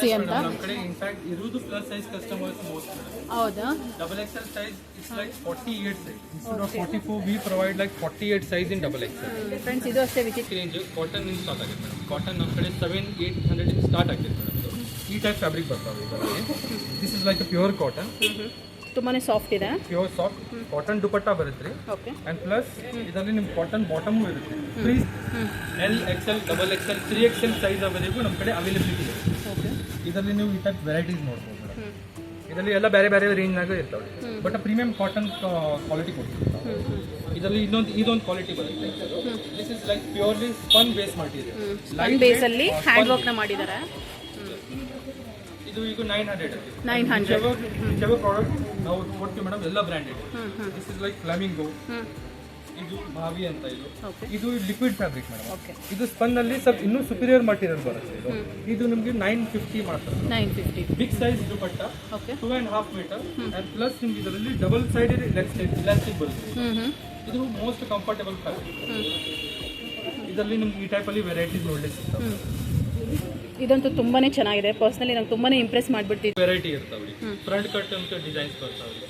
ತೋರಿಸಿ ಅಂತ ಇನ್ಫ್ಯಾಕ್ಟ್ ಇರುವುದು ಪ್ಲಸ್ ಸೈಜ್ ಕಸ್ಟಮರ್ಸ್ ಮೋಸ್ಟ್ ಹೌದಾ? Double X L size it's like forty eight size instead of forty four we provide like forty eight size in double X friends ಇದು ಅಷ್ಟೇ ವಿಚಿತ್ರ. Range cotton ಇಂದ start ಆಗಿದೆ madam cotton ನಮ್ಮ ಕಡೆ seven eight hundred ಇಂದ start ಆಗಿದೆ madam ಈ ಟೈಪ್ ಫ್ಯಾಬ್ರಿಕ್ ಬರ್ತಾವೆ this is like pure cotton ತುಂಬಾನೇ ಸಾಫ್ಟ್ ಇದೆ. ಪ್ಯೂರ್ ಸಾಫ್ಟ್ ಕಾಟನ್ ದುಪಟ್ಟ ಬರುತ್ತೆ ರೀ. ಆ್ಯಂಡ್ ಪ್ಲಸ್ ಇದರಲ್ಲಿ ನಿಮ್ಮ ಕಾಟನ್ ಬಾಟಮ್ ಇರುತ್ತೆ. X L double X L three X L size ಅವರೆಗೂ ನಮ್ಮ ಕಡೆ ಅವೈಲಬಿಲಿಟಿ ಇದೆ. ಇದರಲ್ಲಿ ನೀವು ಈ ಟೈಪ್ ವೆರೈಟೀಸ್ ನೋಡ್ಬೋದು ಮೇಡಮ್ ಇದರಲ್ಲಿ ಎಲ್ಲ ಬೇರೆ ಬೇರೆ ರೇಂಜ್ನಾಗ ಇರ್ತಾವೆ. ಬಟ್ ಪ್ರೀಮಿಯಂ ಕಾಟನ್ ಕ್ವಾಲಿಟಿ ಕೊಡ್ತೀವಿ ಇದರಲ್ಲಿ ಇನ್ನೊಂದು ಇದೊಂದು ಕ್ವಾಲಿಟಿ ಬರುತ್ತೆ. This is like purely spun base ಮಾಡಿದ್ದೀವಿ ಸ್ಪನ್ ಅಲ್ಲಿ ಹ್ಯಾಂಡ್ ವರ್ಕ್ನ ಮಾಡಿದ್ದಾರೆ ಇದು ಈಗ nine hundred nine hundred product ನಾವು ಕೊಡ್ತೀವಿ ಮೇಡಮ್ ಎಲ್ಲ branded this is like flamingo ಇದು ಭಾವಿ ಅಂತ ಇದು. ಇದು ಲಿಕ್ವಿಡ್ ಫ್ಯಾಬ್ರಿಕ್ ಮೇಡಮ್. ಇದು ಸ್ಪನ್ ಅಲ್ಲಿ ಸ್ವಲ್ಪ ಇನ್ನೂ ಸುಪೀರಿಯರ್ ಮಟೀರಿಯಲ್ ಬರುತ್ತೆ ಇದು. ಇದು ನಿಮಗೆ ನೈನ್ ಫಿಫ್ಟಿ ಮಾಡ್ತಾರೆ. Nine fifty big size dupatta two and half metre and plus ನಿಮ್ಗೆ ಇದರಲ್ಲಿ ಡಬಲ್ ಸೈಡ್ ಇಲಾಸ್ಟಿಕ್ ಬರುತ್ತೆ. ಇದು ಮೋಸ್ಟ್ ಕಂಫರ್ಟಬಲ್ ಫ್ಯಾಬ್ರಿಕ್ ಇದರಲ್ಲಿ ನಿಮ್ಗೆ ಈ ಟೈಪಲ್ಲಿ ವೆರೈಟೀಸ್ ನೋಡ್ಲಿಕ್ಕೆ ಸಿಗ್ತವೆ. ಇದಂತೂ ತುಂಬಾನೇ ಚೆನ್ನಾಗಿದೆ. ಪರ್ಸ್ನಲಿ ನಂಗೆ ತುಂಬಾನೇ ಇಂಪ್ರೆಸ್ ಮಾಡ್ಬಿಡ್ತೀವಿ ವೆರೈಟಿ ಇರ್ತಾವ್ರಿ ಫ್ರಂಟ್ ಕಟ್ ಅಂತ ಡಿಸೈನ್ಸ್ ಬರ್ತಾವೆ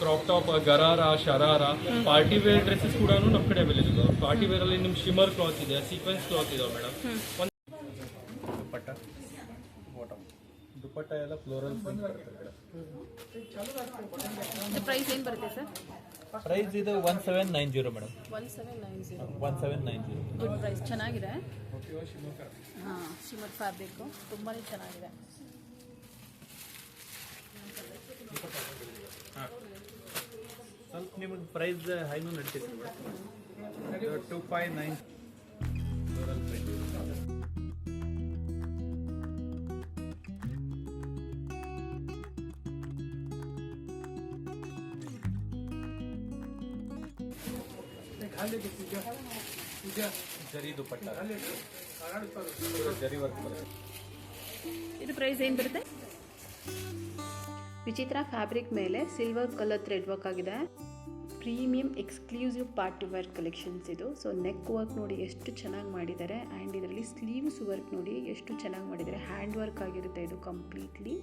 crop top gharara sharara party wear dresses ಕೂಡ ನಮ್ಮ ಕಡೆ ಅವೈಲೇಬಲ್ ಇದಾವೆ ಪಾರ್ಟಿ ವೇರ್ ಅಲ್ಲಿ ನಿಮ್ ಶಿಮರ್ ಕ್ಲಾತ್ ಇದೆ ಸೀಕ್ವೆನ್ಸ್ ಕ್ಲಾತ್ ಇದಾವೆ ಮೇಡಮ್ ದುಪ್ಪಟ್ಟ ಬಾಟಮ್ ದುಪ್ಪಟ್ಟ ಎಲ್ಲ ಫ್ಲೋರಲ್ ಪ್ರೈಸ್ ಏನು ಬರುತ್ತೆ ಸರ್ ಪ್ರೈಸ್ ಇದು one seven nine zero madam one seven nine zero one seven nine zero good price ಚೆನ್ನಾಗಿದೆ. ಹಾಂ ಶಿಮರ್ ಫ್ಯಾಬ್ರಿಕ್ಕು ತುಂಬಾ ಚೆನ್ನಾಗಿದೆ. ಸ್ವಲ್ಪ ನಿಮಗೆ ಪ್ರೈಸ್ ಹೈನು ನಡೀತೈತೆ madam two five nine zari dupatta zari work ಬರುತ್ತೆ ಇದು ಪ್ರೈಸ್ ಏನು ಬರುತ್ತೆ? ವಿಚಿತ್ರ ಫ್ಯಾಬ್ರಿಕ್ ಮೇಲೆ ಸಿಲ್ವರ್ ಕಲರ್ ಥ್ರೆಡ್ ವರ್ಕ್ ಆಗಿದೆ. Premium exclusive party wear collections ಇದು. ಸೊ ನೆಕ್ ವರ್ಕ್ ನೋಡಿ ಎಷ್ಟು ಚೆನ್ನಾಗಿ ಮಾಡಿದ್ದಾರೆ. ಆ್ಯಂಡ್ ಇದರಲ್ಲಿ ಸ್ಲೀವ್ಸ್ ವರ್ಕ್ ನೋಡಿ ಎಷ್ಟು ಚೆನ್ನಾಗಿ ಮಾಡಿದ್ದಾರೆ. ಹ್ಯಾಂಡ್ ವರ್ಕ್ ಆಗಿರುತ್ತೆ ಇದು ಕಂಪ್ಲೀಟ್ಲಿ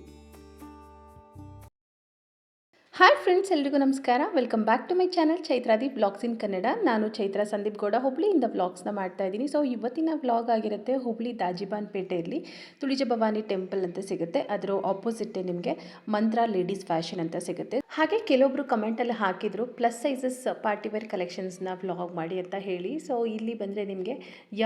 ಹಾಯ್ ಫ್ರೆಂಡ್ಸ್ ಎಲ್ರಿಗೂ ನಮಸ್ಕಾರ. Welcome back to my channel ಚೈತ್ರಾದಿ blogs in Kannada ನಾನು ಚೈತ್ರ ಸಂದೀಪ್ ಗೌಡ. ಹುಬ್ಳಿಯಿಂದ ಬ್ಲಾಗ್ಸ್ನ ಮಾಡ್ತಾ ಇದ್ದೀನಿ. ಸೊ ಇವತ್ತಿನ ವ್ಲಾಗ್ ಆಗಿರುತ್ತೆ ಹುಬ್ಳಿ ದಾಜಿಬಾನ್ ಪೇಟೆಯಲ್ಲಿ. ತುಳಿಜ ಭವಾನಿ ಟೆಂಪಲ್ ಅಂತ ಸಿಗುತ್ತೆ. ಅದರ ಆಪೋಸಿಟ್ಟೇ ನಿಮಗೆ ಮಂತ್ರ ಲೇಡೀಸ್ ಫ್ಯಾಷನ್ ಅಂತ ಸಿಗುತ್ತೆ. ಹಾಗೆ ಕೆಲವೊಬ್ರು ಕಮೆಂಟಲ್ಲಿ ಹಾಕಿದ್ರು ಪ್ಲಸ್ ಸೈಜಸ್ ಪಾರ್ಟಿ ವೇರ್ ಕಲೆಕ್ಷನ್ಸ್ನ ವ್ಲಾಗ್ ಮಾಡಿ ಅಂತ ಹೇಳಿ. ಸೊ ಇಲ್ಲಿ ಬಂದರೆ ನಿಮಗೆ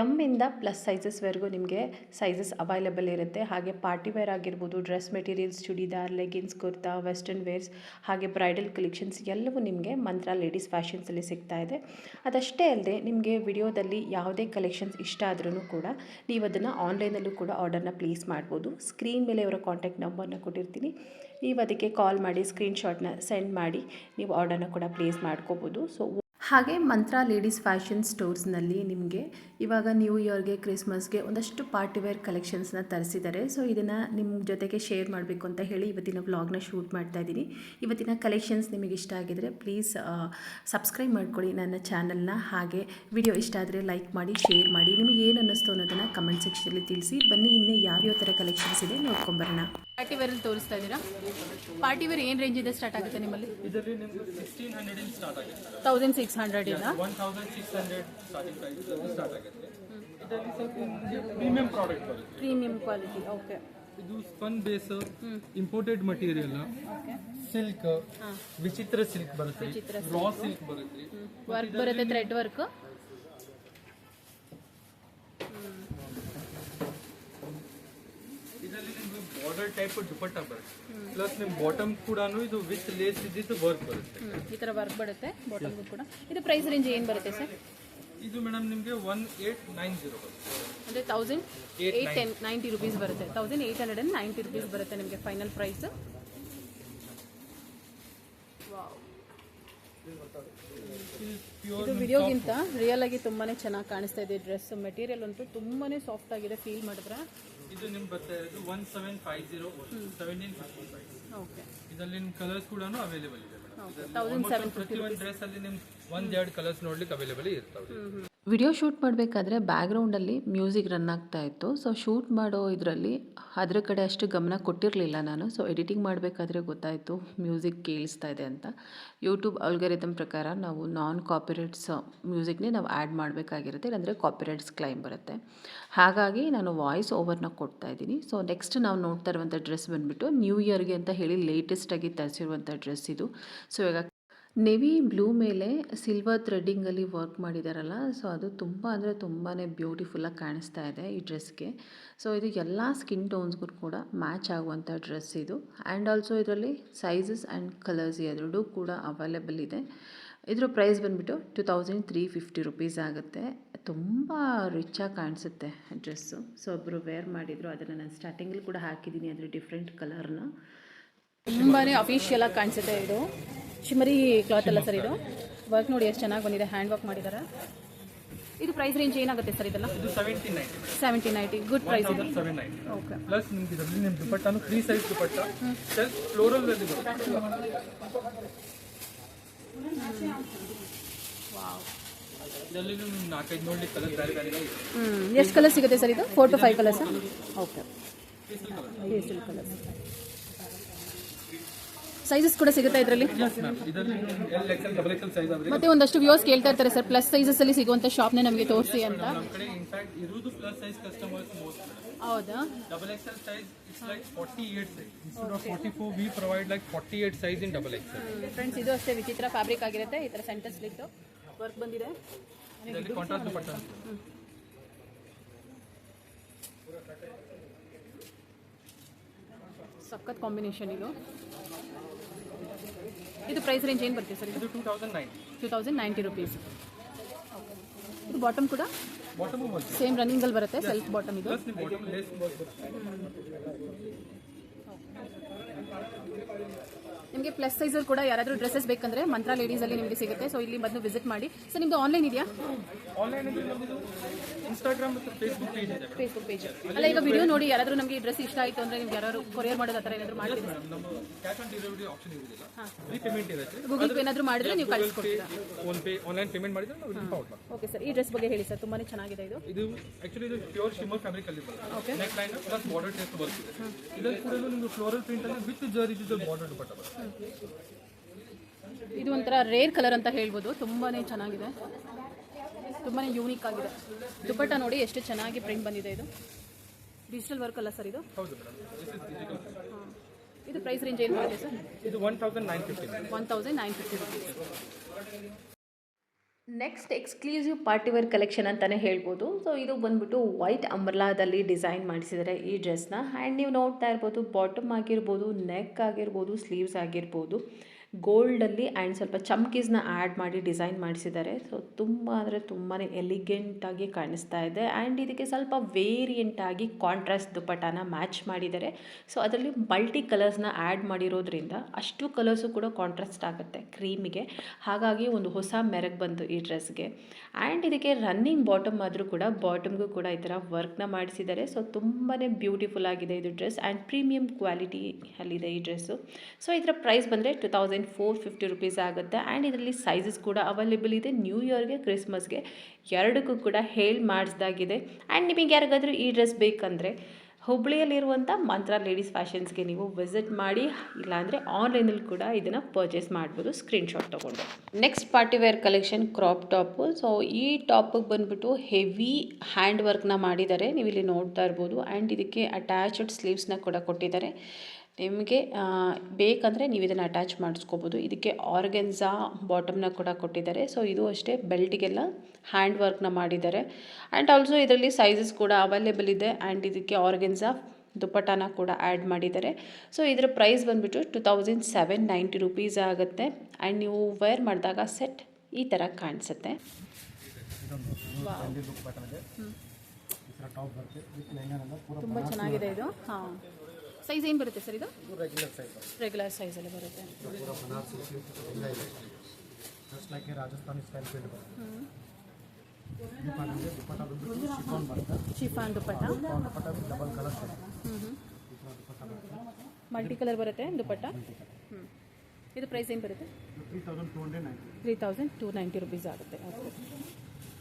ಎಂ ಇಂದ ಪ್ಲಸ್ ಸೈಜಸ್ವರೆಗೂ ನಿಮಗೆ ಸೈಜಸ್ ಅವೈಲೇಬಲ್ ಇರುತ್ತೆ. ಹಾಗೆ ಪಾರ್ಟಿ ವೇರ್ ಆಗಿರ್ಬೋದು dress materials churidar leggings kurta western wears ಹಾಗೆ ಬ್ರೈಡಲ್ ಕಲೆಕ್ಷನ್ಸ್ ಎಲ್ಲವೂ ನಿಮಗೆ ಮಂತ್ರ ಲೇಡೀಸ್ ಫ್ಯಾಷನ್ಸಲ್ಲಿ ಸಿಗ್ತಾ ಇದೆ. ಅದಷ್ಟೇ ಅಲ್ಲದೆ ನಿಮಗೆ ವಿಡಿಯೋದಲ್ಲಿ ಯಾವುದೇ ಕಲೆಕ್ಷನ್ಸ್ ಇಷ್ಟ ಆದ್ರೂ ಕೂಡ ನೀವು ಅದನ್ನು ಆನ್ಲೈನಲ್ಲೂ ಕೂಡ ಆರ್ಡರ್ನ ಪ್ಲೇಸ್ ಮಾಡ್ಬೋದು. ಸ್ಕ್ರೀನ್ ಮೇಲೆ ಅವರ ಕಾಂಟ್ಯಾಕ್ಟ್ ನಂಬರ್ನ ಕೊಟ್ಟಿರ್ತೀನಿ. ನೀವು ಅದಕ್ಕೆ ಕಾಲ್ ಮಾಡಿ, ಸ್ಕ್ರೀನ್ಶಾಟ್ನ ಸೆಂಡ್ ಮಾಡಿ ನೀವು ಆರ್ಡರ್ನ ಕೂಡ ಪ್ಲೇಸ್ ಮಾಡ್ಕೋಬೋದು. ಸೊ, ಹಾಗೆ ಮಂತ್ರ ಲೇಡೀಸ್ ಫ್ಯಾಷನ್ ಸ್ಟೋರ್ಸ್ನಲ್ಲಿ ನಿಮಗೆ ಇವಾಗ ನ್ಯೂ ಇಯರ್ಗೆ ಕ್ರಿಸ್ಮಸ್ಗೆ ಒಂದಷ್ಟು ಪಾರ್ಟಿ ವೇರ್ ಕಲೆಕ್ಷನ್ಸ್ನ ತರಿಸಿದ್ದಾರೆ. ಸೊ ಇದನ್ನು ನಿಮ್ಮ ಜೊತೆಗೆ ಶೇರ್ ಮಾಡಬೇಕು ಅಂತ ಹೇಳಿ ಇವತ್ತಿನ ವ್ಲಾಗ್ನ ಶೂಟ್ ಮಾಡ್ತಾ ಇದ್ದೀನಿ. ಇವತ್ತಿನ ಕಲೆಕ್ಷನ್ಸ್ ನಿಮಗೆ ಇಷ್ಟ ಆಗಿದರೆ ಪ್ಲೀಸ್ ಸಬ್ಸ್ಕ್ರೈಬ್ ಮಾಡ್ಕೊಳ್ಳಿ ನನ್ನ ಚಾನಲ್ನ ಹಾಗೆ ವಿಡಿಯೋ ಇಷ್ಟ ಆದರೆ ಲೈಕ್ ಮಾಡಿ ಶೇರ್ ಮಾಡಿ. ನಿಮಗೆ ಏನು ಅನ್ನಿಸ್ತು ಅನ್ನೋದನ್ನು ಕಮೆಂಟ್ ಸೆಕ್ಷನಲ್ಲಿ ತಿಳಿಸಿ. ಬನ್ನಿ ಇನ್ನೂ ಯಾವ್ಯಾವ ಥರ ಕಲೆಕ್ಷನ್ಸ್ ಇದೆ ನೋಡ್ಕೊಂಬರೋಣ ಪಾರ್ಟಿ ವೇರಲ್ಲಿ ತೋರಿಸ್ತಾ ಇದ್ದೀರಾ? ಪಾರ್ಟಿ ವೇರ್ ಏನು ರೇಂಜ್ ಇದೆ ಸ್ಟಾರ್ಟ್ ಆಗುತ್ತೆ ನಿಮ್ಮಲ್ಲಿ? ಇದರಲ್ಲಿ ಸಿಕ್ಸ್ ಸಿಕ್ಸ್ಟೀನ್ ಹಂಡ್ರೆಡ್ ಇಂದ ಸ್ಟಾರ್ಟ್ ಆಗುತ್ತೆ. ತೌಸಂಡ್ ಸಿಕ್ಸ್ ಹಂಡ್ರೆಡ್ ಇಂದ? ಇದರಲ್ಲಿ ಸ್ವಲ್ಪ ಪ್ರೀಮಿಯಂ ಪ್ರಾಡಕ್ಟ್ ಬರುತ್ತೆ ಪ್ರೀಮಿಯಂ ಕ್ವಾಲಿಟಿ ಓಕೆ ಇದು spun base imported material silk ವಿಚಿತ್ರ ಸಿಲ್ಕ್ ಬರುತ್ತೆ. ರಾ ಸಿಲ್ಕ್ ಬರುತ್ತೆ. ವರ್ಕ್ ಬರುತ್ತೆ ಥ್ರೆಡ್ ವರ್ಕ್ ಇದರಲ್ಲಿ ನಿಮ್ಗೆ ಬಾರ್ಡರ್ ಟೈಪ್ ದುಪಟ್ಟ ಬರುತ್ತೆ. ಪ್ಲಸ್ ನಿಮ್ ಬಾಟಮ್ ಕೂಡ ಇದು ವಿತ್ ಲೇಸ್ ಇದ್ದಿದ್ದು ವರ್ಕ್ ಬರುತ್ತೆ. ಈ ತರ ವರ್ಕ್ ಬರುತ್ತೆ ಬಾಟಮ್ ಕೂಡ. ಇದು ಪ್ರೈಸ್ ರೇಂಜ್ ಏನು ಬರುತ್ತೆ ಸರ್ ಇದು ಮೇಡಮ್ ನಿಮಗೆ ಒನ್ ಏಟ್ ನೈನ್ ಜೀರೋ ಅಂದರೆ thousand eight ten ninety rupees ಬರುತ್ತೆ. Thousand eight hundred and ninety rupees ಬರುತ್ತೆ ನಿಮಗೆ ಫೈನಲ್ ಪ್ರೈಸ್ ಇದು ವಿಡಿಯೋಗಿಂತ ರಿಯಲ್ ಆಗಿ ತುಂಬಾನೇ ಚೆನ್ನಾಗಿ ಕಾಣಿಸ್ತಾ ಇದೆ. ಡ್ರೆಸ್ ಮೆಟೀರಿಯಲ್ ಅಂತೂ ತುಂಬಾನೇ ಸಾಫ್ಟ್ ಆಗಿದೆ. ಫೀಲ್ ಮಾಡಿದ್ರೆ? ಇದು ನಿಮ್ಗೆ ಬರ್ತಾ ಇರೋದು one seven five zero seventeen fifty five okay ಇದರಲ್ಲಿ ನಿಮ್ ಕಲರ್ಸ್ ಕೂಡ ಅವೈಲೇಬಲ್ ಇದೆ ಮೇಡಮ್ ತೌಸಂಡ್ ಸೆವೆನ್ ಪ್ರತಿ ಒಂದು ಡ್ರೆಸ್ ಅಲ್ಲಿ ನಿಮ್ ಒಂದ್ ಎರಡು ಕಲರ್ಸ್ ನೋಡ್ಲಿಕ್ಕೆ ಅವೈಲೇಬಲ್ ಇರ್ತಾವೆ ವಿಡಿಯೋ ಶೂಟ್ ಮಾಡಬೇಕಾದ್ರೆ ಬ್ಯಾಕ್ಗ್ರೌಂಡಲ್ಲಿ ಮ್ಯೂಸಿಕ್ ರನ್ ಆಗ್ತಾ ಇತ್ತು. ಸೊ ಶೂಟ್ ಮಾಡೋ ಇದರಲ್ಲಿ ಅದ್ರ ಕಡೆ ಅಷ್ಟು ಗಮನ ಕೊಟ್ಟಿರಲಿಲ್ಲ ನಾನು. ಸೊ ಎಡಿಟಿಂಗ್ ಮಾಡಬೇಕಾದ್ರೆ ಗೊತ್ತಾಯಿತು ಮ್ಯೂಸಿಕ್ ಕೇಳಿಸ್ತಾ ಇದೆ ಅಂತ. ಯೂಟ್ಯೂಬ್ ಅಲ್ಗರಿದಮ್ ಪ್ರಕಾರ ನಾವು ನಾನ್ ಕಾಪಿರೈಟ್ಸ್ ಮ್ಯೂಸಿಕ್ನೇ ನಾವು ಆ್ಯಡ್ ಮಾಡಬೇಕಾಗಿರುತ್ತೆ. ಇಲ್ಲಾಂದರೆ ಕಾಪಿರೈಟ್ಸ್ ಕ್ಲೈಮ್ ಬರುತ್ತೆ. ಹಾಗಾಗಿ ನಾನು ವಾಯ್ಸ್ ಓವರ್ನ ಕೊಡ್ತಾ ಇದ್ದೀನಿ. ಸೊ ನೆಕ್ಸ್ಟ್ ನಾವು ನೋಡ್ತಾ ಇರುವಂಥ ಡ್ರೆಸ್ ಬಂದುಬಿಟ್ಟು ನ್ಯೂ ಇಯರ್ಗೆ ಅಂತ ಹೇಳಿ ಲೇಟೆಸ್ಟಾಗಿ ತರಿಸಿರುವಂಥ ಡ್ರೆಸ್ ಇದು. ಸೊ ಇವಾಗ ನೆವಿ ಬ್ಲೂ ಮೇಲೆ ಸಿಲ್ವರ್ ಥ್ರೆಡ್ಡಿಂಗಲ್ಲಿ ವರ್ಕ್ ಮಾಡಿದಾರಲ್ಲ ಸೊ ಅದು ತುಂಬ ಅಂದರೆ ತುಂಬಾ ಬ್ಯೂಟಿಫುಲ್ಲಾಗಿ ಕಾಣಿಸ್ತಾ ಇದೆ ಈ ಡ್ರೆಸ್ಗೆ ಸೊ ಇದು ಎಲ್ಲ ಸ್ಕಿನ್ ಟೋನ್ಸ್ಗೂ ಕೂಡ ಮ್ಯಾಚ್ ಆಗುವಂಥ ಡ್ರೆಸ್ ಇದು. ಆ್ಯಂಡ್ ಆಲ್ಸೋ ಇದರಲ್ಲಿ ಸೈಜಸ್ ಆ್ಯಂಡ್ ಕಲರ್ಸ್ ಎರಡೂ ಕೂಡ ಅವೈಲೇಬಲ್ ಇದೆ. ಇದರ ಪ್ರೈಸ್ ಬಂದುಬಿಟ್ಟು two thousand three fifty rupees ಆಗುತ್ತೆ. ತುಂಬ ರಿಚಾಗಿ ಕಾಣಿಸುತ್ತೆ ಡ್ರೆಸ್ಸು ಸೊ ಒಬ್ಬರು ವೇರ್ ಮಾಡಿದರು, ಅದನ್ನು ನಾನು ಸ್ಟಾರ್ಟಿಂಗಲ್ಲಿ ಕೂಡ ಹಾಕಿದ್ದೀನಿ ಅದರ ಡಿಫ್ರೆಂಟ್ ಕಲರ್ನ ತುಂಬಾ ಅಫೀಷಿಯಲಾಗಿ ಕಾಣಿಸುತ್ತೆ ಇದು. ಶಿಮರಿ ಕ್ಲಾತ್ ಅಲ್ಲ ಸರ್ ಇದು. ವರ್ಕ್ ನೋಡಿ ಎಷ್ಟು ಚೆನ್ನಾಗಿ ಬಂದಿದೆ ಹ್ಯಾಂಡ್ ವರ್ಕ್ ಮಾಡಿದ್ದಾರೆ ಇದು ಪ್ರೈಸ್ ರೇಂಜ್ ಏನಾಗುತ್ತೆ ಸರ್ ಇದೆಲ್ಲ? ಇದು ಸೆವೆಂಟಿ ನೈಂಟಿ ಗುಡ್ ಪ್ರೈಸ್ ಇದು. ಓಕೆ ಪ್ಲಸ್ ನಿಮ್ಗೆ ನಿಮ್ಮ ದುಪಟ್ಟಾನು free size dupatta self floral ಬೇರೆ ಎಷ್ಟು ಕಲರ್ ಸಿಗುತ್ತೆ ಸರ್ ಇದು? Four two five colours okay pastel colours sizes ಕೂಡ ಸಿಗುತ್ತೆ ಇದರಲ್ಲಿ? ಮತ್ತೆ ಒಂದಷ್ಟು ವ್ಯೂಸ್ ಕೇಳ್ತಾ ಇರ್ತಾರೆ ಸರ್ ಪ್ಲಸ್ ಸೈಜಸ್ ಅಲ್ಲಿ ಸಿಗುವಂತ ಶಾಪ್ನೇ ನಮಗೆ ತೋರಿಸಿ ಅಂತ. ಹೌದಾ? Double X L size it's like forty eight size instead of forty four we provide like forty eight size in double X L friends ಇದು ಅಷ್ಟೇ ವಿಚಿತ್ರ ಫ್ಯಾಬ್ರಿಕ್ ಆಗಿರುತ್ತೆ. ಈ ತರ ಸೆಂಟರ್ ಸ್ಲಿಟ್ ವರ್ಕ್ ಬಂದಿದೆ. ಇದರಲ್ಲಿ ಕಾಂಟ್ರಾಸ್ಟ್ ದುಪಟ್ಟ ಸಖತ್ ಕಾಂಬಿನೇಷನ್ ಇದು. ಇದು ಪ್ರೈಸ್ ರೇಂಜ್ ಏನು ಬರುತ್ತೆ ಸರ್ ಇದು? Two thousand nine two thousand ninety rupees ಇದು ಬಾಟಮ್ ಕೂಡ? ಸೇಮ್ ರನ್ನಿಂಗಲ್ಲಿ ಬರುತ್ತೆ. ಸೆಲ್ಫ್ ಬಾಟಮ್ ಇದು. ನಿಮಗೆ ಪ್ಲಸ್ ಸೈಜಲ್ಲಿ ಕೂಡ ಯಾರಾದರೂ ಡ್ರೆಸ್ಸಸ್ ಬೇಕಂದ್ರೆ ಮಂತ್ರ ಲೇಡೀಸಲ್ಲಿ ನಿಮಗೆ ಸಿಗುತ್ತೆ. ಸೊ ಇಲ್ಲಿ ಬಂದು ವಿಸಿಟ್ ಮಾಡಿ. ಸೊ ನಿಮ್ಮದು ಆನ್ಲೈನ್ ಇದೆಯಾ? ಆನ್ಲೈನ್ ಇನ್ಸ್ಟಾಗ್ರಾಮ್ ಮತ್ತು ಫೇಸ್ಬುಕ್ ಪೇಜ್ ಇದೆ ಫೇಸ್ಬುಕ್ ಪೇಜ್ ಅಲ್ಲ ಈಗ ವಿಡಿಯೋ ನೋಡಿ ಯಾರಾದರೂ ನಮಗೆ ಈ ಡ್ರೆಸ್ ಇಷ್ಟ ಆಯಿತು ಅಂದರೆ ನಿಮ್ಗೆ ಯಾರು ಕೊರಿಯರ್ ಮಾಡೋದು ಆ ಥರ ಏನಾದರೂ ಮಾಡ್ತೀರಾ? ಮೇಡಮ್ ನಮ್ಮ ಕ್ಯಾಶ್ ಆನ್ ಡೆಲಿವರಿ ಆಪ್ಷನ್ ಇರುವುದಿಲ್ಲ. ಫ್ರೀ ಪೇಮೆಂಟ್ ಇರುತ್ತೆ. ಗೂಗಲ್ ಪೇ ಏನಾದರೂ ಮಾಡಿದ್ರೆ ನೀವು ಕಳಿಸ್ಕೊಡ್ತೀರಾ? ಫೋನ್ ಪೇ ಆನ್ಲೈನ್ ಪೇಮೆಂಟ್ ಮಾಡಿದ್ರೆ ನಾವು ಲಿಂಕ್ ಮಾಡ್ತೀವಿ. ಓಕೆ ಸರ್ ಈ ಡ್ರೆಸ್ ಬಗ್ಗೆ ಹೇಳಿ ಸರ್ ತುಂಬಾನೇ ಚೆನ್ನಾಗಿದೆ ಇದು. ಇದು ಆಕ್ಚುಲಿ ಇದು ಪ್ಯೂರ್ ಶಿಮರ್ ಫ್ಯಾಬ್ರಿಕ್ ಅಲ್ಲಿ ಬರುತ್ತೆ. ನೆಕ್ ಲೈನ್ ಪ್ಲಸ್ ಬಾರ್ಡರ್ ಇದರಲ್ಲಿ ಕೂಡ ನಿಮಗೆ ಫ್ಲೋರಲ್ ಪ್ರಿಂಟ್ ಅಲ್ಲಿ ವಿತ್ ಜರಿ ಇದು ಬಾರ್ಡರ್ ಬಟ್ಟೆ ಬರುತ್ತೆ. ಇದು ಒಂಥರ ರೇರ್ ಕಲರ್ ಅಂತ ಹೇಳ್ಬೋದು. ತುಂಬಾ ಚೆನ್ನಾಗಿದೆ. ತುಂಬಾ ಯೂನಿಕ್ ಆಗಿದೆ. ದುಪ್ಪಟ್ಟ ನೋಡಿ ಎಷ್ಟು ಚೆನ್ನಾಗಿ ಪ್ರಿಂಟ್ ಬಂದಿದೆ ಇದು. ಡಿಜಿಟಲ್ ವರ್ಕ್ ಅಲ್ಲ ಸರ್ ಇದು. ಇದು ಪ್ರೈಸ್ ರೇಂಜ್ ಏನು ಮಾಡಿದೆ ಸರ್ ಇದು one thousand nine fifty one thousand nine fifty rupees next exclusive party wear collection ಅಂತಲೇ ಹೇಳ್ಬೋದು. ಸೊ ಇದು ಬಂದ್ಬಿಟ್ಟು ವೈಟ್ ಅಂಬ್ರಲಾದಲ್ಲಿ ಡಿಸೈನ್ ಮಾಡಿಸಿದ್ದಾರೆ ಈ ಡ್ರೆಸ್ನ ಆ್ಯಂಡ್ ನೀವು ನೋಡ್ತಾ ಇರ್ಬೋದು ಬಾಟಮ್ ಆಗಿರ್ಬೋದು ನೆಕ್ ಆಗಿರ್ಬೋದು ಸ್ಲೀವ್ಸ್ ಆಗಿರ್ಬೋದು. ಗೋಲ್ಡಲ್ಲಿ ಆ್ಯಂಡ್ ಸ್ವಲ್ಪ ಚಮ್ಕೀಸ್ನ ಆ್ಯಡ್ ಮಾಡಿ ಡಿಸೈನ್ ಮಾಡಿಸಿದ್ದಾರೆ. ಸೊ, ತುಂಬ ಅಂದರೆ ತುಂಬಾ ಎಲಿಗೆಂಟಾಗಿ ಕಾಣಿಸ್ತಾ ಇದೆ. ಆ್ಯಂಡ್ ಇದಕ್ಕೆ ಸ್ವಲ್ಪ ವೇರಿಯಂಟ್ ಆಗಿ ಕಾಂಟ್ರಾಸ್ಟ್ ದುಪ್ಪಟ್ಟನ ಮ್ಯಾಚ್ ಮಾಡಿದ್ದಾರೆ. ಸೊ, ಅದರಲ್ಲಿ ಮಲ್ಟಿ ಕಲರ್ಸ್ನ ಆ್ಯಡ್ ಮಾಡಿರೋದ್ರಿಂದ ಅಷ್ಟು ಕಲರ್ಸು ಕೂಡ ಕಾಂಟ್ರಾಸ್ಟ್ ಆಗುತ್ತೆ ಕ್ರೀಮಿಗೆ. ಹಾಗಾಗಿ ಒಂದು ಹೊಸ ಮೆರಗ್ ಬಂತು ಈ ಡ್ರೆಸ್ಗೆ. ಆ್ಯಂಡ್ ಇದಕ್ಕೆ ರನ್ನಿಂಗ್ ಬಾಟಮ್ ಆದರೂ ಕೂಡ ಬಾಟಮ್ಗೂ ಕೂಡ ಈ ಥರ ವರ್ಕ್ನ ಮಾಡಿಸಿದ್ದಾರೆ. ಸೊ ತುಂಬಾ ಬ್ಯೂಟಿಫುಲ್ ಆಗಿದೆ ಇದು ಡ್ರೆಸ್ ಆ್ಯಂಡ್ ಪ್ರೀಮಿಯಂ ಕ್ವಾಲಿಟಿ ಅಲ್ಲಿದೆ ಈ ಡ್ರೆಸ್ಸು. ಸೊ ಇದರ ಪ್ರೈಸ್ ಬಂದರೆ two thousand four fifty rupees ಆಗುತ್ತೆ. ಆ್ಯಂಡ್ ಇದರಲ್ಲಿ ಸೈಜಸ್ ಕೂಡ ಅವೈಲೇಬಲ್ ಇದೆ. ನ್ಯೂ ಇಯರ್ಗೆ ಕ್ರಿಸ್ಮಸ್ಗೆ ಎರಡಕ್ಕೂ ಕೂಡ ಹೇಳಿ ಮಾಡಿಸ್ದಾಗಿದೆ. ಆ್ಯಂಡ್ ನಿಮಗೆ ಯಾರಿಗಾದರೂ ಈ ಡ್ರೆಸ್ ಬೇಕಂದರೆ ಹುಬ್ಬಳ್ಳಿಯಲ್ಲಿರುವಂಥ ಮಂತ್ರ ಲೇಡೀಸ್ ಫ್ಯಾಷನ್ಸ್ಗೆ ನೀವು ವಿಸಿಟ್ ಮಾಡಿ, ಇಲ್ಲಾಂದರೆ ಆನ್ಲೈನಲ್ಲಿ ಕೂಡ ಇದನ್ನು ಪರ್ಚೇಸ್ ಮಾಡ್ಬೋದು. ಸ್ಕ್ರೀನ್ಶಾಟ್ ತೊಗೊಂಡು. Next party wear collection crop top so ಈ ಟಾಪಿಗೆ ಬಂದುಬಿಟ್ಟು ಹೆವಿ ಹ್ಯಾಂಡ್ ವರ್ಕ್ನ ಮಾಡಿದ್ದಾರೆ. ನೀವು ಇಲ್ಲಿ ನೋಡ್ತಾ ಇರ್ಬೋದು. ಆ್ಯಂಡ್ ಇದಕ್ಕೆ ಅಟ್ಯಾಚ್ಡ್ ಸ್ಲೀವ್ಸ್ನ ಕೂಡ ಕೊಟ್ಟಿದ್ದಾರೆ. ನಿಮಗೆ ಬೇಕಂದರೆ ನೀವು ಇದನ್ನು ಅಟ್ಯಾಚ್ ಮಾಡಿಸ್ಕೋಬೋದು. ಇದಕ್ಕೆ ಆರ್ಗೆನ್ಸಾ ಬಾಟಮ್ನ ಕೂಡ ಕೊಟ್ಟಿದ್ದಾರೆ. ಸೊ ಇದು ಅಷ್ಟೇ ಬೆಲ್ಟಿಗೆಲ್ಲ ಹ್ಯಾಂಡ್ ವರ್ಕ್ನ ಮಾಡಿದ್ದಾರೆ. ಆ್ಯಂಡ್ ಆಲ್ಸೋ ಇದರಲ್ಲಿ ಸೈಜಸ್ ಕೂಡ ಅವೈಲೇಬಲ್ ಇದೆ. ಆ್ಯಂಡ್ ಇದಕ್ಕೆ ಆರ್ಗೆನ್ಸಾ ದುಪ್ಪಟ್ಟಾನ ಕೂಡ ಆ್ಯಡ್ ಮಾಡಿದ್ದಾರೆ. ಸೊ ಇದರ ಪ್ರೈಸ್ ಬಂದುಬಿಟ್ಟು two thousand seven ninety rupees ಆಗುತ್ತೆ. ಆ್ಯಂಡ್ ನೀವು ವೇರ್ ಮಾಡಿದಾಗ ಸೆಟ್ ಈ ಥರ ಕಾಣಿಸುತ್ತೆ. ತುಂಬ ಚೆನ್ನಾಗಿದೆ ಇದು. ಹಾಂ. ಸೈಜ್ ಏನು ಬರುತ್ತೆ ಸರ್ ಇದು? ರೆಗ್ಯುಲರ್ ಸೈಜ್ ಬರುತ್ತೆ. ಜಸ್ಟ್ ಲೈಕ್ ರಾಜಸ್ಥಾನಿ ಸ್ಟೈಲ್ ಬರುತ್ತೆ. ಶಿಫಾನ್ ದುಪ್ಪಟ್ಟ. ಡಬಲ್ ಹ್ಞೂ ಮಲ್ಟಿ ಕಲರ್ ಬರುತ್ತೆ. ದುಪ್ಪಟ್ಟ? ಹ್ಞೂ ಇದು ಪ್ರೈಸ್ ಏನು ಬರುತ್ತೆ? Three thousand two ninety rupees ಆಗುತ್ತೆ. ಓಕೆ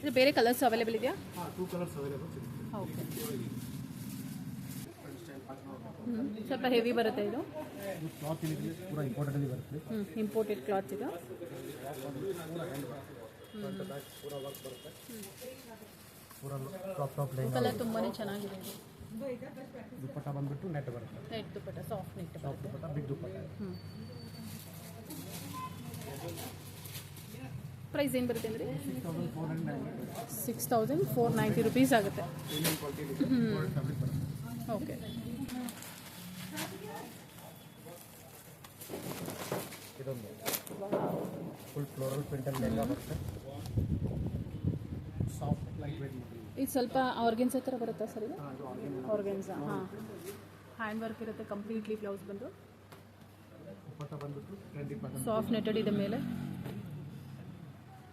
ಇದು ಬೇರೆ ಕಲರ್ಸ್ ಅವೈಲೇಬಲ್ ಇದೆಯಾ? ಹಾಂ ಟೂ ಕಲರ್ಸ್ ಅವೈಲೇಬಲ್ ಸಿಗುತ್ತೆ. ಓಕೆ ಸ್ವಲ್ಪ ಹೆವಿ ಬರುತ್ತೆ ಇದು. ಕ್ಲಾತ್ ಏನಿದೆ ಪೂರ ಇಂಪಾರ್ಟೆಂಟ್ ಬರುತ್ತೆ. ಹ್ಞೂ ಇಂಪೋರ್ಟೆಡ್ ಕ್ಲಾತ್ ಇದು. ಪೂರ ವರ್ಕ್ ಬರುತ್ತೆ ಪೂರ ಕ್ರಾಪ್ ಟಾಪ್ ಲೈನ್ ಕಲರ್ ತುಂಬಾನೇ ಚೆನ್ನಾಗಿದೆ ಇದು. ದುಪ್ಪಟ್ಟ ಬಂದ್ಬಿಟ್ಟು ನೆಟ್ ಬರುತ್ತೆ. Net dupatta soft net soft dupatta big dupatta. Price ಏನು ಬರುತ್ತೆ ಅಂದರೆ? Six thousand four ninety rupees ಆಗುತ್ತೆ. ಓಕೆ ಇದೊಂದು ಫುಲ್ ಫ್ಲೋರಲ್ ಪ್ರಿಂಟಲ್ಲಿ ಲೆಹಂಗಾ ಬರುತ್ತೆ. ಸಾಫ್ಟ್ ಲೈಟ್ ವೇಟ್ ಮಟೀರಿಯಲ್ ಇದು ಸ್ವಲ್ಪ ಆರ್ಗೆನ್ಸ್ ಥರ ಬರುತ್ತಾ ಸರ್ ಇದು? ಆರ್ಗೆನ್ಸಾ ಹಾಂ. ಹ್ಯಾಂಡ್ ವರ್ಕ್ ಇರುತ್ತೆ ಕಂಪ್ಲೀಟ್ಲಿ ಬ್ಲೌಸ್ ಬಂದು. ದುಪ್ಪಟ್ಟ ಬಂದ್ಬಿಟ್ಟು ಪರ್ಸೆಂಟ್ ಸಾಫ್ಟ್ ನೆಟೆಡ್ ಇದೆ ಮೇಲೆ.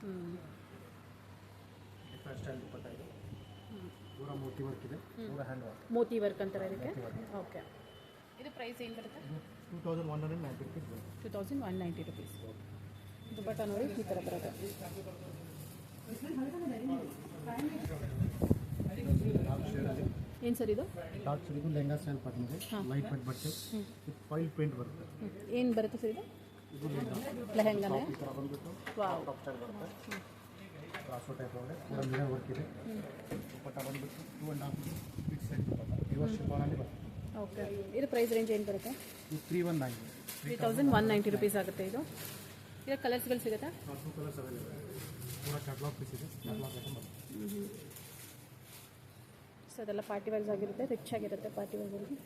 ಹ್ಞೂ ಫ್ಯಾಸ್ಟ್ ಸ್ಟೈಲ್ ದುಪ್ಪಟ್ಟ ಇದೆ. ಪೂರ ಮೋತಿ ವರ್ಕ್ ಇದೆ. ಪೂರ ಹ್ಯಾಂಡ್ ವರ್ಕ್ ಮೋತಿ ವರ್ಕ್ ಅಂತಾರೆ ಇದಕ್ಕೆ? ಓಕೆ ಇದು ಪ್ರೈಸ್ ಏನು ಬರುತ್ತೆ? Two thousand one hundred ninety rupees two thousand one ninety rupees ನೋಡಿ ಈ ಥರ ಬರುತ್ತೆ. ಏನು ಸರ್ ಇದು? ಡಾರ್ಕ್ ಶೇಡ್ ಇದು ಲೆಹಂಗಾ ಸ್ಟೈಲ್ ಪ್ಯಾಟರ್ನ್ ಇದೆ ಲೈಟ್ ವೇಟ್ ಬಟ್ಟೆ ವಿತ್ ಫೈಲ್ ಪ್ರಿಂಟ್ ಬರುತ್ತೆ. ಏನು ಬರುತ್ತೆ ಸರ್ ಇದು? ಇದು ಲೆಹಂಗಾ ಲೆಹೆಂಗಾನೆ? ಈ ಥರ ಬಂದ್ಬಿಟ್ಟು ವಾವ್. ಟಾಪ್ ಸ್ಟೈಲ್ ಬರುತ್ತೆ. ಕ್ರಾಸೋ ಟೈಪ್ ಒಳಗೆ. ಪೂರ ಮಿರರ್ ವರ್ಕ್ ಇದೆ ದುಪ್ಪಟ್ಟ ಬಂದ್ಬಿಟ್ಟು two and half fix side dupatta reverse ಶಿಫಾನಲ್ಲಿ ಬರುತ್ತೆ. ಓಕೆ ಇದು ಪ್ರೈಸ್ ರೇಂಜ್ ಏನು ಬರುತ್ತೆ? Three one nine three thousand one ninety rupees ಆಗುತ್ತೆ ಇದು. ಇದರ ಕಲರ್ಸ್ಗಳು ಸಿಗುತ್ತಾ? ಕಲರ್ಸ್ ಸೊ ಅದೆಲ್ಲ ಪಾರ್ಟಿ ವೈಸ್ ಆಗಿರುತ್ತೆ. ರಿಚ್ ಆಗಿರುತ್ತೆ ಪಾರ್ಟಿ ವೈಸಲ್ಲಿ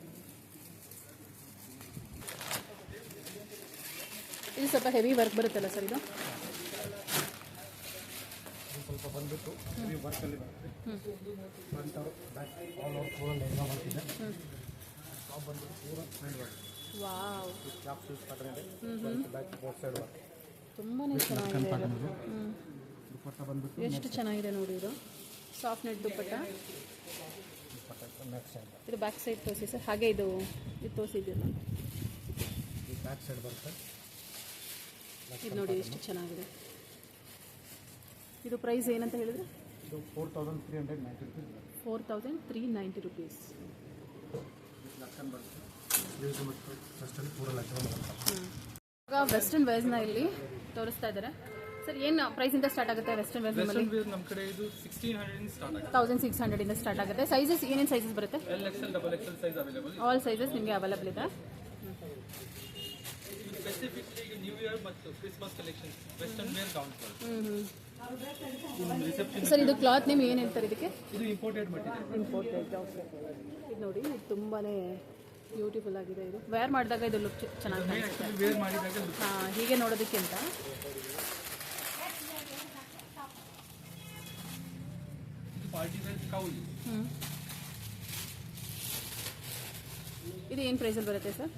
ಇದು ಸ್ವಲ್ಪ ಹೆವಿ ವರ್ಕ್ ಬರುತ್ತಲ್ಲ ಸರ್ ಇದು? ಸ್ವಲ್ಪ ಬಂದ್ಬಿಟ್ಟು ವರ್ಕಲ್ಲಿ ಬರುತ್ತೆ. ಟಾಪ್ ಬಂದ್ಬಿಟ್ಟು ಪೂರ hand work wow cap shoes pattern ಇದೆ. ಬ್ಯಾಕ್ ಬೋತ್ ಸೈಡ್ ವರ್ಕ್ ತುಂಬಾ ಚೆನ್ನಾಗಿದೆ ಇದು ಬಂದ್ಬಿಟ್ಟು ಎಷ್ಟು ಚೆನ್ನಾಗಿದೆ ನೋಡಿ ಇದು. Soft net dupatta. ಸೈಡ್ ಇದು ಬ್ಯಾಕ್ ಸೈಡ್ ತೋರಿಸಿ ಸರ್. ಹಾಗೆ ಇದು ಇದು ತೋರಿಸಿದ್ದೀನಿ ಈ ಬ್ಯಾಕ್ ಸೈಡ್ ಬರುತ್ತೆ ಇದು ನೋಡಿ ಎಷ್ಟು ಚೆನ್ನಾಗಿದೆ. ಇದು ಪ್ರೈಸ್ ಏನಂತ ಹೇಳಿದ್ರೆ? ಇದು four thousand three hundred ninety rupees four thousand three ninety rupees Lakkan ಬರುತ್ತೆ ಸ್ಲೀವ್ಸ್ ಮತ್ತು ಫಸ್ಟಲ್ಲಿ ಪೂರ ಲಕ್ಕನ್ ಬರುತ್ತೆ ಇವಾಗ ವೆಸ್ಟರ್ನ್ನ ಇಲ್ಲಿ ತೋರಿಸ್ತಾ ಇದ್ದಾರೆ ಸರ್ ಏನು ಪ್ರೈಸಿಂದ ಸ್ಟಾರ್ಟ್ ಆಗುತ್ತೆ ವೆಸ್ಟರ್ನ್ ವೇರ್ ನಿಮ್ಮಲ್ಲಿ? ವೆಸ್ಟರ್ನ್ ವೇರ್ ನಮ್ಮ ಕಡೆ ಇದು ಸಿಕ್ಸ್ಟೀನ್ ಹಂಡ್ರೆಡ್ ಸ್ಟಾರ್ಟ್ ಆಗುತ್ತೆ. ತೌಸಂಡ್ ಸಿಕ್ಸ್ ಹಂಡ್ರೆಡಿಂದ ಸ್ಟಾರ್ಟ್ ಆಗುತ್ತೆ. ಸೈಜಸ್ ಏನೇನು ಸೈಜಸ್ ಬರುತ್ತೆ? L XL double XL size available all sizes ನಿಮಗೆ ಅವೈಲಬಲ್ ಇದೆ. ಸ್ಪೆಸಿಫಿಕ್ಲಿ ನ್ಯೂ ಇಯರ್ ಮತ್ತು Christmas collection western wear down ಹ್ಞೂ ಸರ್ ಇದು ಕ್ಲಾತ್ ನೇಮ್ ಏನು ಹೇಳ್ತಾರೆ ಇದಕ್ಕೆ? ಇದು ಇಂಪೋರ್ಟೆಡ್ ಮಟೀರಿಯಲ್ ಇಂಪೋರ್ಟೆಡ್ ಇದು ನೋಡಿ ಇದು ತುಂಬಾ ಬ್ಯೂಟಿಫುಲ್ ಆಗಿದೆ ಇದು. ವೇರ್ ಮಾಡಿದಾಗ ಇದು ಲುಕ್ ಚೆನ್ನಾಗಿ ಕಾಣಿಸುತ್ತೆ. ಆಕ್ಚುಲಿ ವೇರ್ ಮಾಡಿದಾಗ ಹಾಂ ಹೀಗೆ ಕೌಲಿ ಹ್ಞೂ ಇದು ಏನು ಪ್ರೈಸಲ್ಲಿ ಬರುತ್ತೆ ಸರ್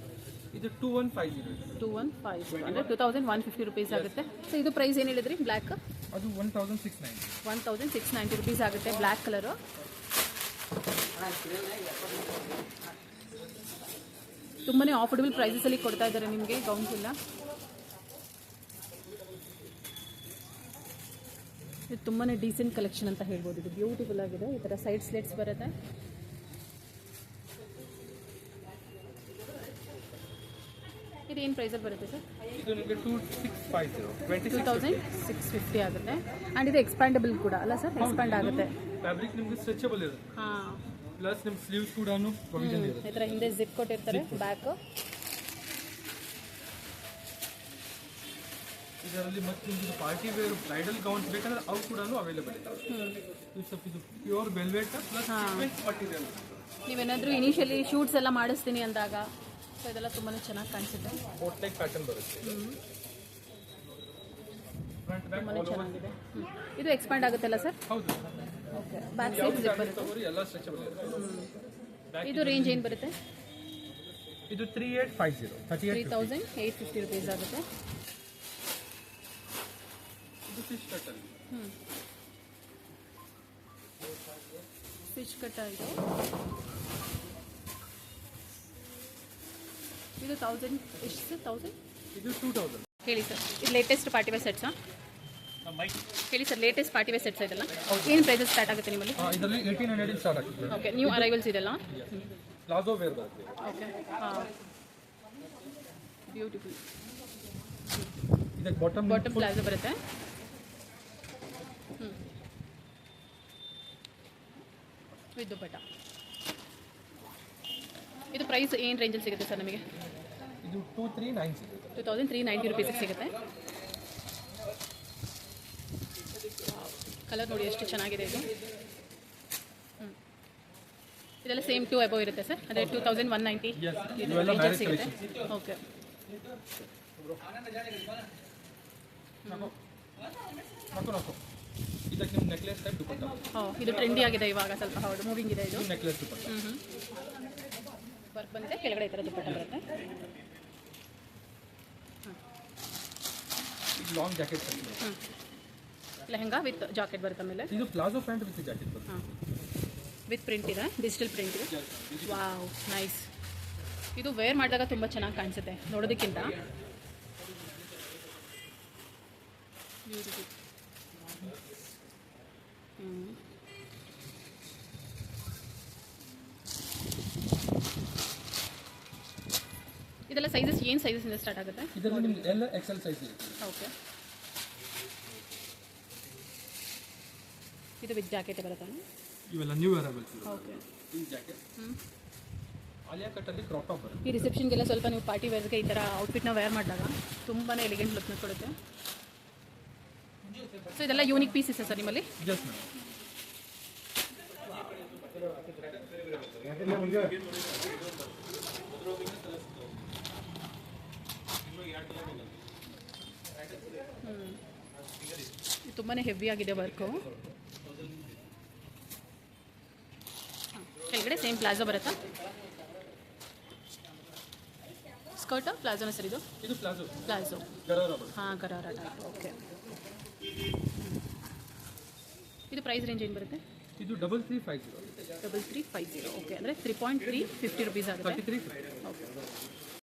ಇದು two one five two one five ಅಂದರೆ two thousand one fifty rupees ಆಗುತ್ತೆ. ಸೊ ಇದು ಪ್ರೈಸ್ ಏನು ಹೇಳಿದ್ರಿ? ಬ್ಲ್ಯಾಕ್ ಅದು one thousand six nine one thousand six ninety rupees ಆಗುತ್ತೆ ಬ್ಲ್ಯಾಕ್ ಕಲರು ತುಂಬಾ ಆಫರ್ಡಬಲ್ ಪ್ರೈಸಸಲ್ಲಿ ಕೊಡ್ತಾ ಇದ್ದಾರೆ ನಿಮಗೆ ಗೌನ್ಸ್ ಎಲ್ಲ. ಇದು ತುಂಬಾ ಡೀಸೆಂಟ್ ಕಲೆಕ್ಷನ್ ಅಂತ ಹೇಳ್ಬೋದು. ಇದು ಬ್ಯೂಟಿಫುಲ್ ಆಗಿದೆ. ಈ ಥರ ಸೈಡ್ ಸ್ಲೇಟ್ಸ್ ಬರುತ್ತೆ. ಇದು ಏನು ಪ್ರೈಸಲ್ಲಿ ಬರುತ್ತೆ ಸರ್ ಇದು ನಿಮಗೆ two six five zero twenty two thousand six fifty ಆಗುತ್ತೆ. ಆ್ಯಂಡ್ ಇದು ಎಕ್ಸ್ಪ್ಯಾಂಡಬಲ್ ಕೂಡ ಅಲ್ಲ ಸರ್ ಎಕ್ಸ್ಪ್ಯಾಂಡ್ ಆಗುತ್ತೆ. ಫ್ಯಾಬ್ರಿಕ್ ನಿಮಗೆ ಸ್ಟ್ರೆಚಬಲ್ ಇದೆ ಹಾಂ. ಪ್ಲಸ್ ನಿಮ್ಮ ಸ್ಲೀವ್ಸ್ ಕೂಡ ಪ್ರೊವಿಷನ್ ಇರುತ್ತೆ. ಈ ಥರ ಹಿಂದೆ ಜಿಪ್ ಕೊಟ್ಟಿರ್ತಾರೆ ಬ್ಯಾಕ್ ಇದರಲ್ಲಿ ಮತ್ತೆ ನಿಮಗೆ ಪಾರ್ಟಿ ವೇರ್ ಬ್ರೈಡಲ್ ಗೌನ್ಸ್ ಬೇಕಂದ್ರೆ ಅವು ಕೂಡ ಅವೈಲೇಬಲ್ ಇದ್ದಾವೆ ಇದು ಸ್ವಲ್ಪ ಇದು ಪ್ಯೂರ್ ವೆಲ್ವೆಟ್ ಪ್ಲಸ್ ಮಟೀರಿಯಲ್ ನೀವೇನಾದರೂ ಇನಿಷಿಯಲಿ ಶೂಟ್ಸ್ ಎಲ್ಲ ಮಾಡಿಸ್ತೀನಿ ಅಂದಾಗ ಸೊ ಇದೆಲ್ಲ ತುಂಬಾ ಚೆನ್ನಾಗಿ ಕಾಣಿಸುತ್ತೆ. ಕೋಟ್ ಲೈಕ್ ಪ್ಯಾಟರ್ನ್ ಬರುತ್ತೆ ತುಂಬಾ ಚೆನ್ನಾಗಿದೆ. ಇದು ಎಕ್ಸ್ಪ್ಯಾಂಡ್ ಆಗುತ್ತಲ್ಲ ಸರ್? ಹೌದು ಓಕೆ. ಬ್ಯಾಕ್ ಸೈಡ್ ಜಿಪ್ ಬರುತ್ತೆ ಎಲ್ಲ ಸ್ಟ್ರೆಚಬಲ್ ಇರುತ್ತೆ. ಇದು ರೇಂಜ್ ಏನು ಬರುತ್ತೆ? ಇದು three eight five zero thirty three thousand eight fifty rupees ಆಗುತ್ತೆ. ಇದು ಫಿಶ್ ಕಟ್ಟಲ್ಲಿ ಹ್ಮ್. ಫಿಶ್ ಕಟ್ ಆಯಿತು ಇದು ತೌಸಂಡ್ ಎಷ್ಟು ತೌಸಂಡ್ ಇದು ಟೂ ತೌಸಂಡ್ ಹೇಳಿ ಸರ್ ಇದು ಲೇಟೆಸ್ಟ್ ಪಾರ್ಟಿ ವೇರ್ ಸೆಟ್ಸಾ ಹೇಳಿ sir latest party wear sets ಇದೆಲ್ಲ? ಏನು ಪ್ರೈಸಸ್ ಸ್ಟಾರ್ಟ್ ಆಗುತ್ತೆ ನಿಮ್ಮಲ್ಲಿ? ಇದರಲ್ಲಿ ಏಯ್ಟೀನ್ ಹಂಡ್ರೆಡ್ ಸ್ಟಾರ್ಟ್ ಆಗುತ್ತೆ. ಓಕೆ ನ್ಯೂ ಅರೈವಲ್ಸ್ ಇದೆಲ್ಲ? ಪ್ಲಾಜೋ ವೇರ್ ಓಕೆ ಬ್ಯೂಟಿಫುಲ್ ಇದಕ್ಕೆ ಬಾಟಮ್ ಬಾಟಮ್ ಪ್ಲಾಜೋ ಬರುತ್ತೆ? ವಿತ್ ದುಪ್ಪಟ್ಟ ಇದು ಪ್ರೈಸ್ ಏನು ರೇಂಜಲ್ಲಿ ಸಿಗುತ್ತೆ ಸರ್ ನಮಗೆ? ಇದು ಟೂ ತ್ರೀ ನೈನ್ ಸಿಗುತ್ತೆ. ಟು ತೌಸಂಡ್ ತ್ರೀ ನೈಂಟಿ ರುಪೀಸಿಗೆ ಸಿಗುತ್ತೆ. ಕಲರ್ ನೋಡಿ ಎಷ್ಟು ಚೆನ್ನಾಗಿದೆ ಇದು. ಹ್ಞೂ ಇದೆಲ್ಲ ಸೇಮ್ ಟು ಅಬೌವ್ ಇರುತ್ತೆ ಸರ್? ಅದೇ ಟೂ ತೌಸಂಡ್ ಒನ್ ನೈಂಟಿ ಸಿಗುತ್ತೆ. ಓಕೆ ನೆಕ್ಲೆಸ್ ಇದು ಟ್ರೆಂಡಿ ಆಗಿದೆ ಇವಾಗ ಸ್ವಲ್ಪ ಹೌದು ಮೂವಿಂಗ್ ಇದೆ ಇದು. ನೆಕ್ಲೆಸ್ ದುಪಟ್ಟ ಹ್ಞೂ ಹ್ಞೂ ವರ್ಕ್ ಬಂದಿದೆ ಕೆಳಗಡೆ ಈ ಥರ ದುಪ್ಪಟ್ಟ ಬರುತ್ತೆ. ಲಾಂಗ್ ಜಾಕೆಟ್ ಹ್ಞೂ ಲೆಹಂಗಾ ವಿತ್ ಜಾಕೆಟ್ ಬರುತ್ತೆ ಆಮೇಲೆ ಇದು ಪ್ಲಾಜೋ ಪ್ಯಾಂಟ್ ವಿತ್ ಜಾಕೆಟ್ ಬರುತ್ತೆ. ಹಾಂ ವಿತ್ ಪ್ರಿಂಟ್ ಇದೆ ಡಿಜಿಟಲ್ ಪ್ರಿಂಟ್ ಇದೆ. Wow nice. ಇದು ವೇರ್ ಮಾಡಿದಾಗ ತುಂಬ ಚೆನ್ನಾಗಿ ಕಾಣಿಸುತ್ತೆ ನೋಡೋದಕ್ಕಿಂತ. Beautiful. ಇದೆಲ್ಲ ಸೈಜಸ್ ಏನು ಸೈಜಸ್ಸಿಂದ ಸ್ಟಾರ್ಟ್ ಆಗುತ್ತೆ? ಇದರಲ್ಲಿ ನಿಮ್ಗೆ ಎಲ್ಲ ಎಕ್ಸೆಲ್ ಸೈಜ್ ಇರುತ್ತೆ. ಓಕೆ ಇದು ವಿತ್ ಜಾಕೆಟ್ ಬರುತ್ತಾ? ಇವೆಲ್ಲ ನ್ಯೂ ಅರೈವಲ್ಸ್ ಓಕೆ ಈ ಜಾಕೆಟ್ ಆಲಿಯಾ ಕಟ್ಟಲ್ಲಿ ಕ್ರಾಪ್ ಟಾಪ್ ಬರುತ್ತೆ. ಈ ರಿಸೆಪ್ಷನ್ಗೆಲ್ಲ ಸ್ವಲ್ಪ ನೀವು ಪಾರ್ಟಿ ವೇರ್ಗೆ ಈ ಥರ ಔಟ್ಫಿಟ್ನ ವೇರ್ ಮಾಡಿದಾಗ ತುಂಬಾ ಎಲಿಗೆಂಟ್ ಲುಕ್ನ ಕೊಡುತ್ತೆ. ಸೊ ಇದೆಲ್ಲ ಯೂನಿಕ್ ಪೀಸಸ್ ಸರ್ ನಿಮ್ಮಲ್ಲಿ? ಜಸ್ಟ್ ಮೇಡಮ್ ತುಂಬಾ ಹೆವಿ ಆಗಿದೆ ವರ್ಕು ಕೆಳಗಡೆ ಸೇಮ್ ಪ್ಲಾಜೋ ಬರುತ್ತಾ? ಸ್ಕರ್ಟು ಪ್ಲಾಜೋನ ಸರ್ ಇದು? ಇದು ಪ್ಲಾಜೋ ಹಾಂ ಗರಾರ ಟೈಪ್ ಓಕೆ ಇದು ಪ್ರೈಸ್ ರೇಂಜ್ ಏನು ಬರುತ್ತೆ? ಇದು double three five zero double three five zero okay ಅಂದರೆ three point three fifty rupees ಆಗುತ್ತೆ. Three okay